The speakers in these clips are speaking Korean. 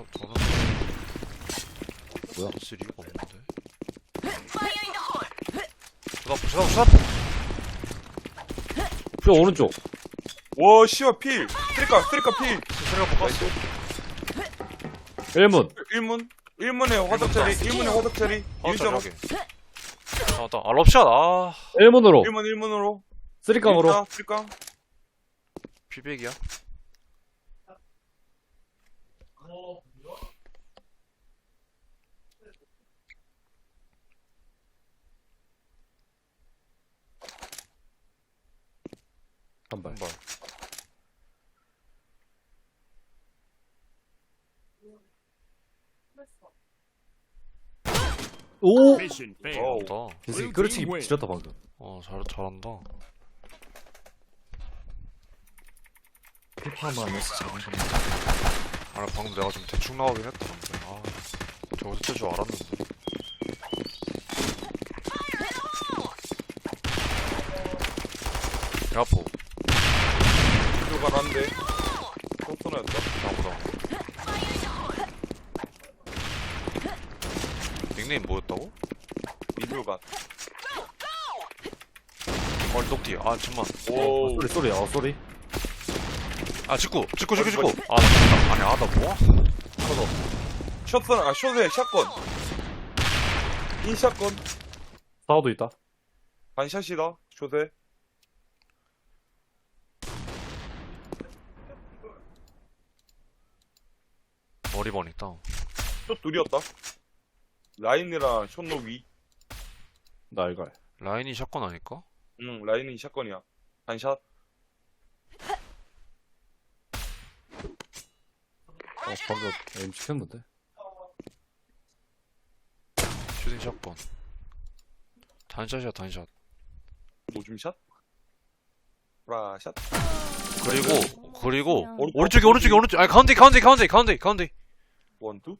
사, 저런 뭐야? 이유가 없는데. 푸다 푸다 푸다. 저 오른쪽. 와 씨발 필 트리카 트리카 필못 갔어. 1문. 1문 1문에 화덕 처리 1문에 화덕 처리 아, 일점 저기. 아, 나, 아, 럽샷, 아. 1문으로. 1문 1문으로 쓰리깡으로. 트리카 피백이야? 한 발. 한 발. 오! 잘한다. 이 끌어치기 지렸다 방금. 어, 잘, 잘한다. 필파만 안 했어 잘한 거네. 아, 방금 내가 좀 대충 나가긴 했다. 근데. 아, 저기서 뜰줄 알았는데. 야포, 들어가는데 소스나였다 나보다. 닉네임 뭐였다고? 민들간 얼똑띠. 아, 잠만. 오 쏘리, 쏘리, 어, 쏘리. 아, 직구! 직구, 직구, 직구! 어디? 아, 나, 아니, 아, 나 뭐야? 숏선 아 숏에 샷건 인샷건 사우도 있다. 반샷이다 숏에 머리번 있다. 숏 둘이었다 라인이랑 숏노 위나 알갈. 라인이 샷건 아닐까? 응, 라인이 샷건이야. 반샷. 어, 방금 에임 시켰는데. 슈팅 샷건. 단샷이야, 단샷. 노줌샷? 브라샷? 그리고, 그리고, 오른쪽. 오른쪽에, 오른쪽에, 오른쪽. 아니, 가운데, 가운데, 가운데, 가운데, 가운데. 원투?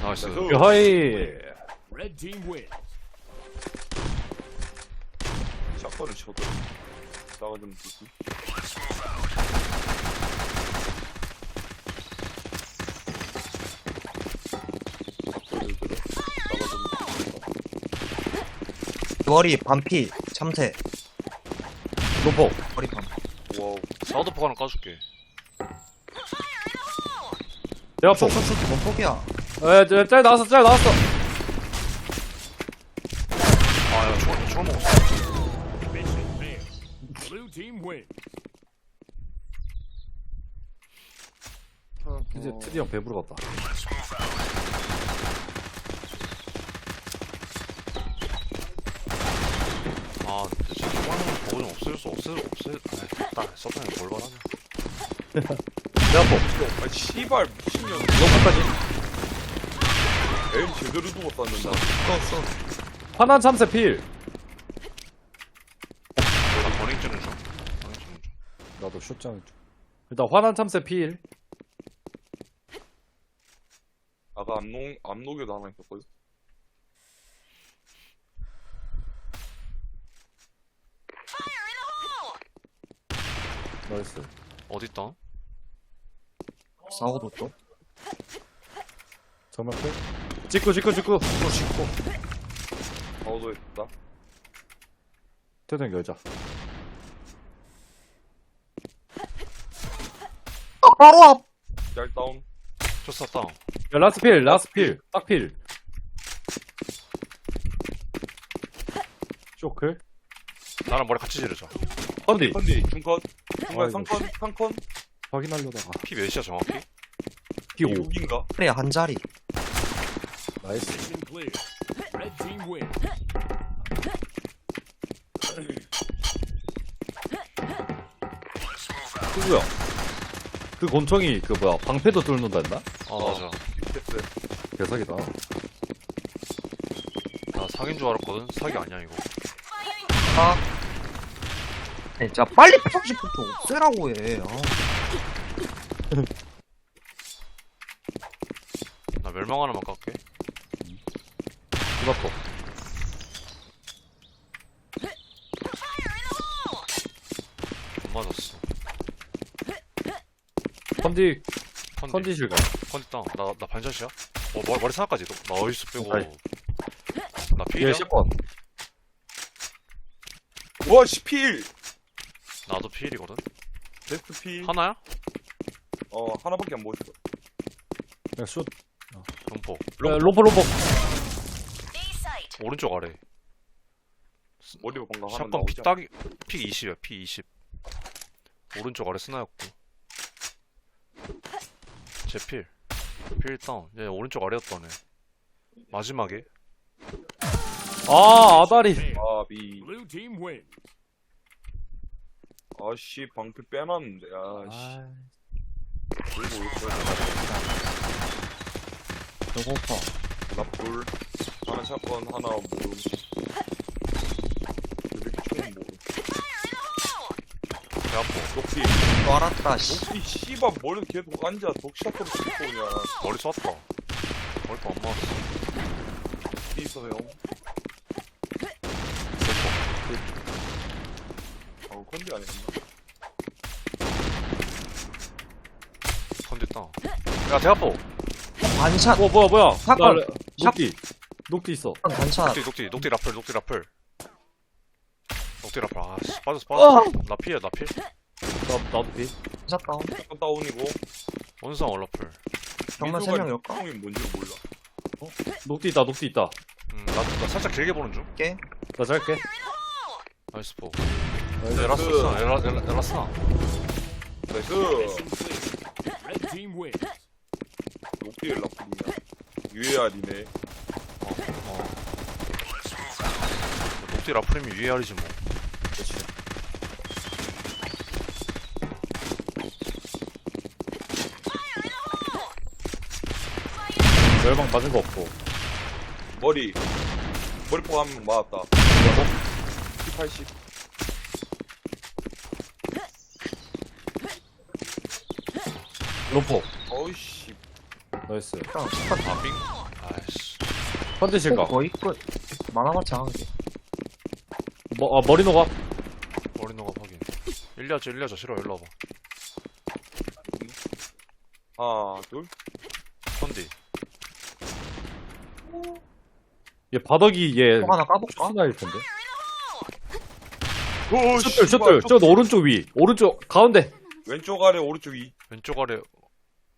나이스. 야하이! Red team wins. 샷건을 쳐도. 나가 좀 두지. 머리 반피 참새 로포. 머리 반 와우. 사우드포 하나 까줄게. 대화포. 촉촉촉 뭔 폭이야 에, 짤, 짤 나왔어, 짤 나왔어. 아. Mission failed. Blue team wins. 이제 트디형 배부러 갔다. 아, 근데 진짜 총알만 보고 좀 없앨 수, 없앨, 없앨, 아이, 됐다. 서탄이 뭘 바라냐. 대화포. 아, 씨발, 미친년. 로포까지. 에임 제대로 쐈는다. 써 화난 참새 필. 나 버닝 찌는 중. 버닝 찌는 중. 슛장. 일단 화난 참새 필. 아까 암록, 암록에도 하나 있었거든. 나이스. 어딨다? 싸우도 또 정말 필. 찍고, 찍고, 찍고. 또 찍고. 가오도 했다. 태동 열자. 바로 앞짤 다운. 쳤어, 다운. 야, 라스 필, 라스 필. 딱 필. 쇼클. 나랑 머리 같이 지르자. 컨디. 컨디, 중컷. 중간 아이고, 3컨, 3컨. 확인하려다가. 피 몇이야, 정확히? P5. 6인가? 그래 한 자리 나이스. Mission clear. Red team wins. 누구야? 그 곤청이 그 뭐야 방패도 뚫는다 했나? 아, 맞아. 됐어. 개사기다. 나 사귄 줄 알았거든? 사기 아니야, 이거. 아 네, 진짜 빨리 편집부 좀 없애라고 해 아. 나 멸망 하나만 깎게. 이바코. 안 맞았어. 컨디 컨디 가. 컨디 땅. 나, 나 반샷이야? 어, 머리, 머리 사까지. 나 어이스 빼고. 아이. 나 피해야? 얘 10번. 와, 시필! 나도 피일이거든. 베스트 필. 하나야? 어, 하나밖에 안 보였어. 야, 슛. 점포. 야, 로퍼, 로퍼. 오른쪽 아래. 머리가 방금 하나 샷건 나오지 피, 딱이, 피 20이야, 피 20. 오른쪽 아래 스나였고. 제 필. 필 다운. 얘 오른쪽 아래였다네. 마지막에. 아, 아다리. 아비. Blue team wins. 아씨, 방패 빼놨는데, 아씨. 아, 그리고 있어야 배고파. 나풀. 하나 샷건, 하나 모름. 이렇게 총 모름. 배 아파. 녹티. 또 알았다, 씨. 녹티, 씨발, 머리 계속 앉아. 독샷으로 찍고 그냥. 머리 쐈다. 머리 또안 맞았어. 녹티 있어요. 어, 컨디 아니었나? 컨디 땅. 야, 대아포. 반샷. 어, 뭐야, 뭐야. 사건. 나, 녹디. 녹디 있어. 반샷. 녹디, 녹디, 녹디 라플, 녹디 라플. 녹디 라플. 아, 씨, 빠졌어, 빠졌어. 나 피해, 나 피. 나, 나도 비. 반샷 다운. 샷건 다운이고. 원상 얼라플. 정말 미소가 세명 열까? 총이 뭔지 몰라. 녹디 있다, 녹디 있다. 음, 나, 나 살짝 길게 보는 중. 깨. 나 짧게. 나이스 포. 나이스. 에라스 스나, 에라, 에라, 에라스 나. 나이스. Mission clear. Red team wins. 녹티엘 라플이냐. UAR이네. 어, 어. 녹디 라플이면 UAR이지 뭐. 그렇지. 열방 맞은 거 없고. 머리. 머리포 한명 맞았다. 80. 로퍼. 어이씨. 나이스. 일단, 아, 빙? 아이씨. 컨디실 가. 거의 끝. 만화같이 하게. 뭐, 아, 머리 녹아. 일려줘, 일려줘. 싫어, 일로 와봐. 하나, 둘. 컨디. 얘 바닥이 얘. 또 하나 까볼까? 수나일 텐데. 오, 슛들, 슛들. 저 오른쪽 위. 오른쪽, 가운데. 왼쪽 아래, 오른쪽 위. 왼쪽 아래,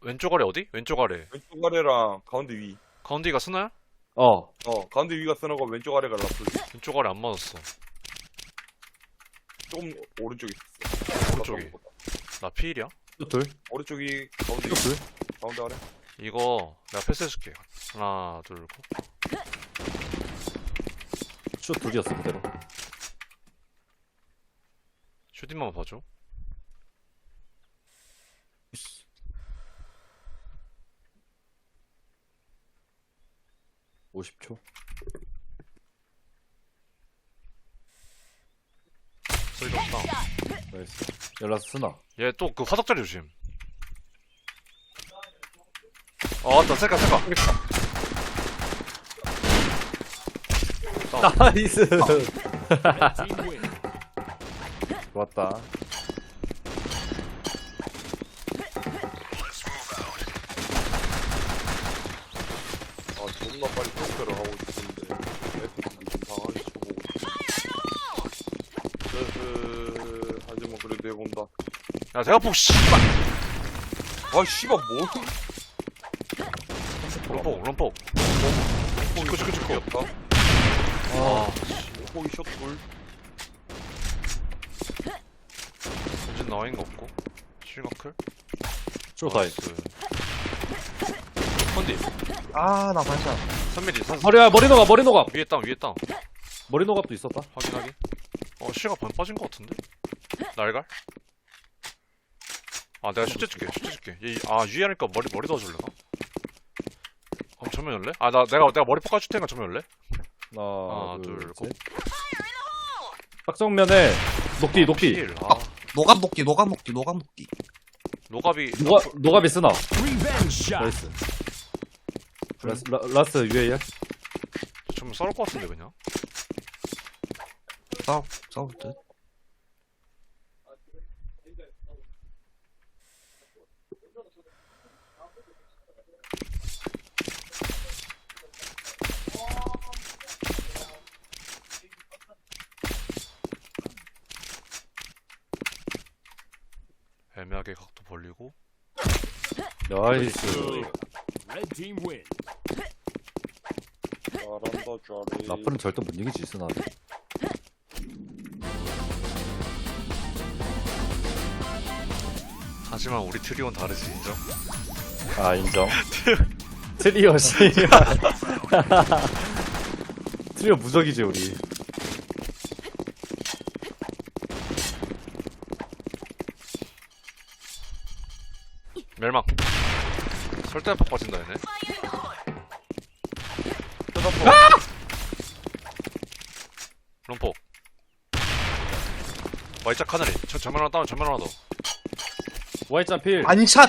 왼쪽 아래 어디? 왼쪽 아래. 왼쪽 아래랑 가운데 위. 가운데가 스나야? 어. 어, 가운데 위가 쓰나고 왼쪽 아래가 라플. 왼쪽 아래 안 맞았어. 조금 오른쪽에 있어. 오른쪽이. 나 피일이야? 슛들. 오른쪽이 가운데 위. 슛들. 가운데 아래. 이거 내가 패스해줄게. 하나, 둘, 고. 슛 둘이었어, 그대로. 슈팅만 봐줘. 오십 초 소리 없다. 나이스. 연락 쓰나. 얘 또 그 화덕자리 조심. 어, 왔다. 색깔, 색깔. 나이스. Red team wins. 좋았다. 아, 존나 빨리 평가를 하고. 애들이 좀 당하게 쳐보고 있어. 으흐, 하지만 그래도 해본다. 야, 대가폭, 씨발! 아, 씨발, 뭐? 럼폭, 럼폭. 찍고 찍고 찍고 였다 아, 호이 샷돌. 전진 나와 있는 거 없고. 실거클? 쇼 다이. 나이스. 컨디. 아, 나 반샷. 3mm, 3 머리야, 머리 녹아, 머리 녹아. 위에 땅, 위에 땅. 머리 녹아도 있었다. 확인하기. 어, 시가 반 빠진 거 같은데? 날갈? 아, 내가 슈트 줄게, 슈트 줄게. 얘, 아, 유에 하니까 머리, 머리 넣어줄래나? 그럼 정면 열래? 아, 나, 내가, 내가 머리 볶아줄 테니까 정면 열래? 하나, 하나, 둘, 둘, 고. 셋. 딱정면에 녹디, 녹디. 필. 아, 노감 복기, 노감 복기, 노감 복기. 노갑이. 노가, 노가비 쓰나. 나이스. 라스, 라, 라스 UAR? 정면 썰을 것 같은데, 그냥? 싸우, 싸울 듯. 애매하게 각도 벌리고 나이스. Red team win. 잘한다 잘해 라플은 절대 못 이기지, 스나. 하지만 우리 트리오는 다르지 인정? 아, 인정. 트리오, 씨. 트리오 무적이지, 우리. 멸망 설대한팍 빠진다 얘네 롬포 와이짝 하늘이 저 전면 하나 다운 전면 하나 더 Y자 필. 반샷!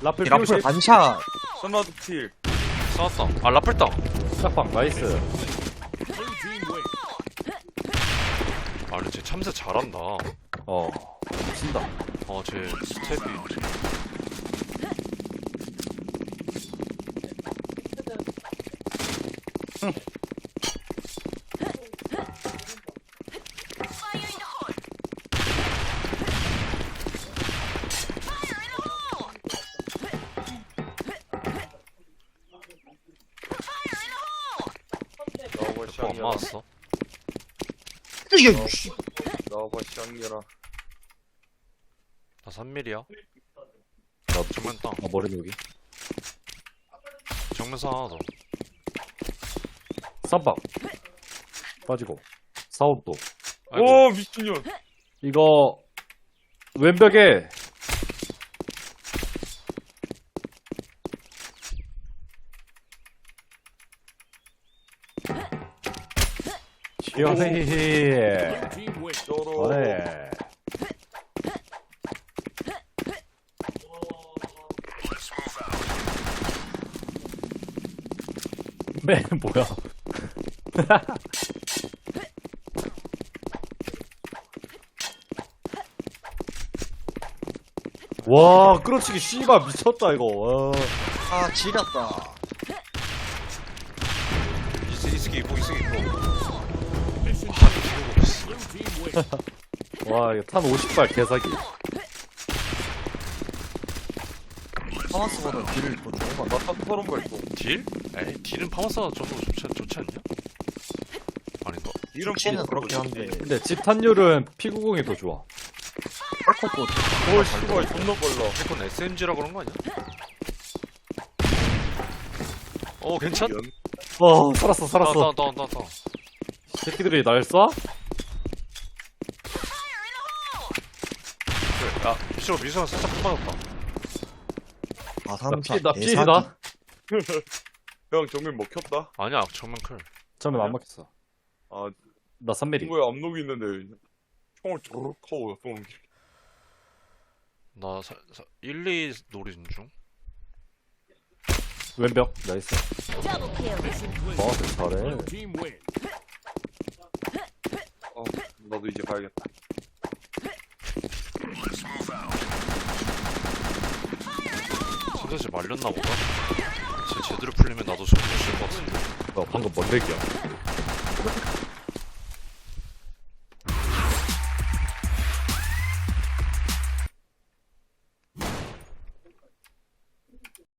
라플 라플 필. 반샷! 선라드 필 싸웠다 아 라플 다운 짝방, 나이스. 아 근데 쟤 참새 잘한다 어. 친다. 어쟤 스텝이 나와봐 어, 안 샹이라 맞았어 이게, 씨. 나와봐 샹이라 나 3mm야 나 정면 다운 아, 머리 여기. 정면 사 하나 더 쌈박. 빠지고. 사업도. 아이고 오 미친년 이거, 왼벽에. Win. 쩔어 그래. 맨 뭐야? 와 끌어치기 씨발 미쳤다 이거. 와. 아, 지렸다. 와 이거 탄 50발 개사기. 파마스보다 딜을 더 좋은 것 같아. 나딱 서른 발 있어 딜? 에이 딜은 파마스가 좀더 좋지, 좋지 않냐? 아닌가? 이런 치는 그렇긴 한데. 근데 집 탄율은 P90이 더 좋아. 헐코고 오 씨발 존나 빨라 이건 SMG라 그런 거 아니야? 어 괜찮? 연 어 살았어 살았어. 다운 새끼들이 날 쏴? 그래 야 미스로 미스가 살짝 뽑아졌다 아, 나 삼사. 피, 나 피해다. 형 정면 먹혔다 아니야 정면 클 처음에 안 막혔어. 아 나 3mm. 친구야 압록이 있는데 총을 조르륵 하고 쏘는 게 나 사, 사, 1, 2 노리는 중 왼벽 나이스. Clear. 어 잘해. Blue team win. 어, 나도 이제 가야겠다 선대씨 말렸나 보다 쟤 제대로 풀리면 나도 저거 칠것 같은데 어, 방금 뭔 얘기야?